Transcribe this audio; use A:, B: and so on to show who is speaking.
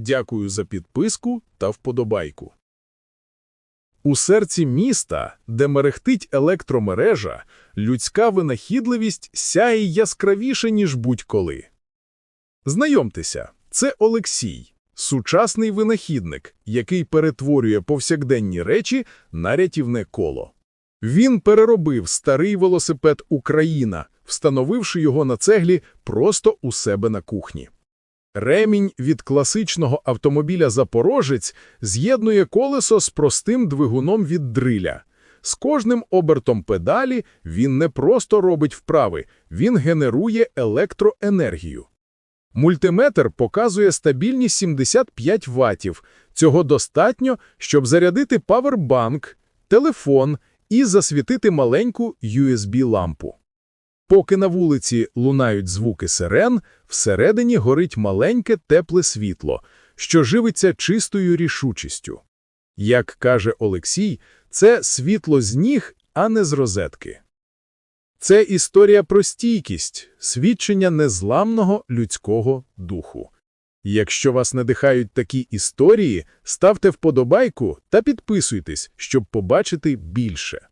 A: Дякую за підписку та вподобайку. У серці міста, де мерехтить електромережа, людська винахідливість сяє яскравіше, ніж будь-коли. Знайомтеся, це Олексій, сучасний винахідник, який перетворює повсякденні речі на рятівне коло. Він переробив старий велосипед «Україна», встановивши його на цеглі просто у себе на кухні. Ремінь від класичного автомобіля «Запорожець» з'єднує колесо з простим двигуном від дриля. З кожним обертом педалі він не просто робить вправи, він генерує електроенергію. Мультиметр показує стабільність 75 ватів. Цього достатньо, щоб зарядити павербанк, телефон і засвітити маленьку USB-лампу. Поки на вулиці лунають звуки сирен, всередині горить маленьке тепле світло, що живиться чистою рішучістю. Як каже Олексій, це світло з ніг, а не з розетки. Це історія про стійкість, свідчення незламного людського духу. Якщо вас надихають такі історії, ставте вподобайку та підписуйтесь, щоб побачити більше.